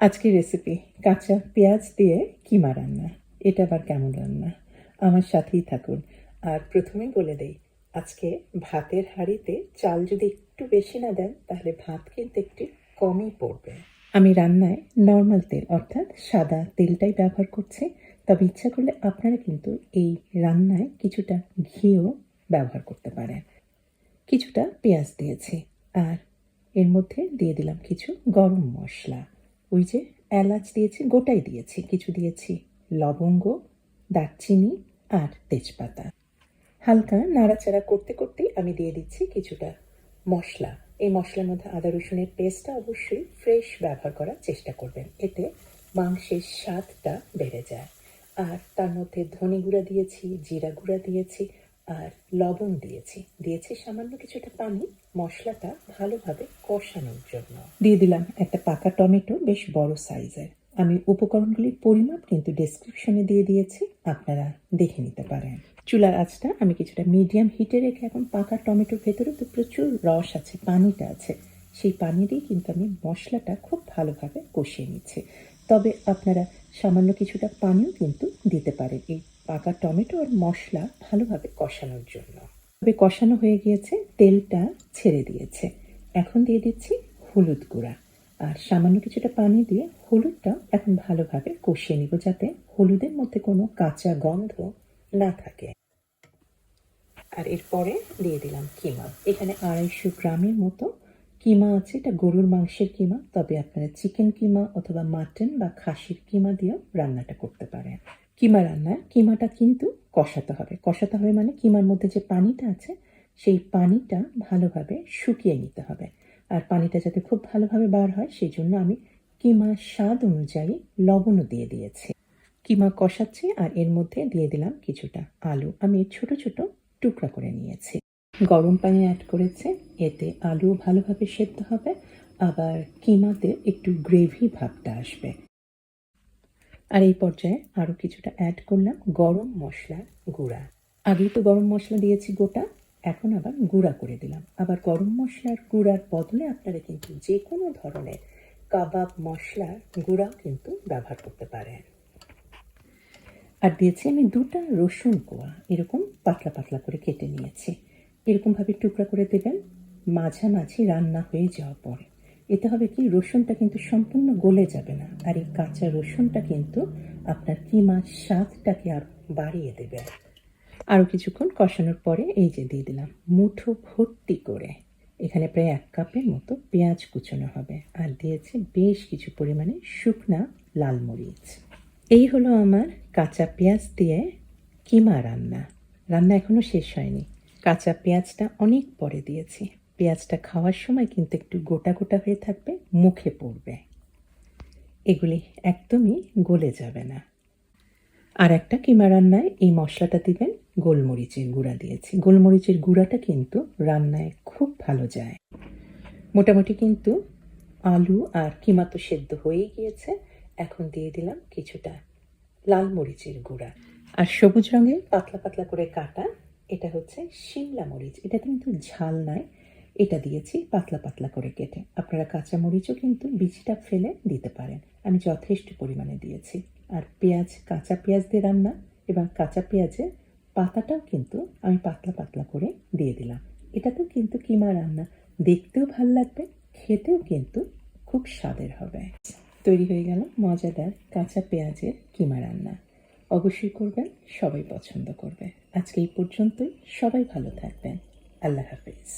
আজকের রেসিপি কাঁচা পেঁয়াজ দিয়ে কিমা রান্না। এটা আবার কেমন রান্না? আমার সাথেই থাকুন। আর প্রথমেই বলে দেই, আজকে ভাতের হাঁড়িতে চাল যদি একটু বেশি না দেন, তাহলে ভাত কিন্তু একটু কমই পড়বে। আমি রান্নায় নর্মাল তেল, অর্থাৎ সাদা তেলটাই ব্যবহার করছি। তবে ইচ্ছা করলে আপনারা কিন্তু এই রান্নায় কিছুটা ঘিও ব্যবহার করতে পারেন। কিছুটা পেঁয়াজ দিয়েছি। আর এর মধ্যে দিয়ে দিলাম কিছু গরম মশলা। ওই যে এলাচ দিয়েছি, গোটাই দিয়েছি। কিছু দিয়েছি লবঙ্গ, দারচিনি আর তেজপাতা। হালকা নাড়াচাড়া করতে করতেই আমি দিয়ে দিচ্ছি কিছুটা মশলা। এই মশলার মধ্যে আদা রসুনের পেস্টটা অবশ্যই ফ্রেশ ব্যবহার করার চেষ্টা করবেন। এতে মাংসের স্বাদটা বেড়ে যায়। আর তার মধ্যে ধনে গুঁড়া দিয়েছি, জিরা গুঁড়া দিয়েছি আর লবণ দিয়েছি। দিয়েছি সামান্য কিছুটা পানি, মশলাটা ভালোভাবে কষানোর জন্য। দিয়ে দিলাম একটা পাকা টমেটো, বেশ বড় সাইজের। আমি উপকরণগুলির পরিমাপ কিন্তু ডেসক্রিপশনে দিয়ে দিয়েছি, আপনারা দেখে নিতে পারেন। চুলার আঁচটা আমি কিছুটা মিডিয়াম হিটে রেখে এখন পাকা টমেটোর ভেতরে তো প্রচুর রস আছে, পানিটা আছে। সেই পানি দিয়ে কিন্তু আমি মশলাটা খুব ভালোভাবে কষিয়ে নিচ্ছি। তবে আপনারা সামান্য কিছুটা পানিও কিন্তু দিতে পারেন। এই পাকা টমেটো আর মশলা ভালোভাবে কষানোর জন্য। তবে কষানো হয়ে গিয়েছে, তেলটা ছেড়ে দিয়েছে। এখন দিয়ে দিচ্ছি হলুদ গুঁড়া। আর সামান্য কিছুটা পানি দিয়ে হলুদটা এখন ভালোভাবে কষিয়ে নিব যাতে হলুদের মধ্যে কোনো কাঁচা গন্ধ না থাকে। আর এরপরে দিয়ে দিলাম কিমা। এখানে আড়াইশো গ্রামের মতো কিমা আছে, এটা গরুর মাংসের কিমা, তবে আপনারা চিকেন কিমা অথবা মাটন বা খাসির কিমা দিয়েও রান্নাটা করতে পারেন। কিমা রান্নায় কিমাটা কিন্তু কষাতে হবে। কষাতে হবে মানে কিমার মধ্যে যে পানিটা আছে, সেই পানিটা ভালোভাবে শুকিয়ে নিতে হবে। আর পানিটা যাতে খুব ভালোভাবে বার হয়, সেই জন্য আমি কিমার স্বাদ অনুযায়ী লবণও দিয়ে দিয়েছি। কিমা কষাচ্ছি আর এর মধ্যে দিয়ে দিলাম কিছুটা আলু। আমি ছোট ছোট টুকরা করে নিয়েছি। গরম পানি অ্যাড করেছে। এতে আলু ভালোভাবে সেদ্ধ হবে। আবার কিমাতে একটু গ্রেভি ভাবটা আসবে। আর এই পর্যায়ে আরও কিছুটা অ্যাড করলাম গরম মশলার গুঁড়া। আগেই তো গরম মশলা দিয়েছি গোটা, এখন আবার গুঁড়া করে দিলাম। আবার গরম মশলার গুঁড়ার বদলে আপনারা কিন্তু যে কোনো ধরনের কাবাব মশলার গুঁড়াও কিন্তু ব্যবহার করতে পারেন। আর দিয়েছি আমি দুটা রসুন কোয়া। এরকম পাতলা পাতলা করে কেটে নিয়েছি। এরকমভাবে টুকরা করে দেবেন, মাঝামাঝি রান্না হয়ে যাওয়ার পরে। এতে হবে কি, রসুনটা কিন্তু সম্পূর্ণ গলে যাবে না, আর এই কাঁচা রসুনটা কিন্তু আপনার কিমার স্বাদটাকে আর বাড়িয়ে দেবে আরও কিছুক্ষণ কষানোর পরে এই যে দিয়ে দিলাম মুঠো ভর্তি করে। এখানে প্রায় এক কাপের মতো পেঁয়াজ কুচোনো হবে, আর দিয়েছে বেশ কিছু পরিমাণে শুকনা লাল মরিচ। এই হলো আমার কাঁচা পেঁয়াজ দিয়ে কিমা রান্না। রান্না এখনও শেষ হয়নি। কাঁচা পেঁয়াজটা অনেক পরে দিয়েছি। পেঁয়াজটা খাওয়ার সময় কিন্তু একটু গোটা গোটা হয়ে থাকবে, মুখে পড়বে। এগুলি একদমই গলে যাবে না। আর একটা কিমা রান্নায় এই মশলাটা দিবেন, গোলমরিচের গুঁড়া দিয়েছি। গোলমরিচের গুঁড়াটা কিন্তু রান্নায় খুব ভালো যায়। মোটামুটি কিন্তু আলু আর কিমা তো সেদ্ধ হয়েই গিয়েছে। এখন দিয়ে দিলাম কিছুটা লাল মরিচের গুঁড়া। আর সবুজ রঙের পাতলা পাতলা করে কাটা এটা হচ্ছে শিমলা মরিচ। এটা কিন্তু ঝাল নয় এটা দিয়েছি পাতলা পাতলা করে কেটে। আপনারা কাঁচা মরিচও কিন্তু বীজটা ফেলে দিতে পারেন। আমি যথেষ্ট পরিমাণে দিয়েছি। আর পেঁয়াজ, কাঁচা পেঁয়াজ দিয়ে রান্না এবং কাঁচা পেঁয়াজের পাতাটাও কিন্তু আমি পাতলা পাতলা করে দিয়ে দিলাম। এটাতেও কিন্তু কিমা রান্না। দেখতেও ভালো লাগবে, খেতেও কিন্তু খুব স্বাদের হবে। তৈরি হয়ে গেল মজাদার কাঁচা পেঁয়াজের কিমা রান্না। অবশ্যই করবেন সবাই পছন্দ করবে। আজকে এই পর্যন্তই সবাই ভালো থাকবেন। আল্লাহ হাফিজ।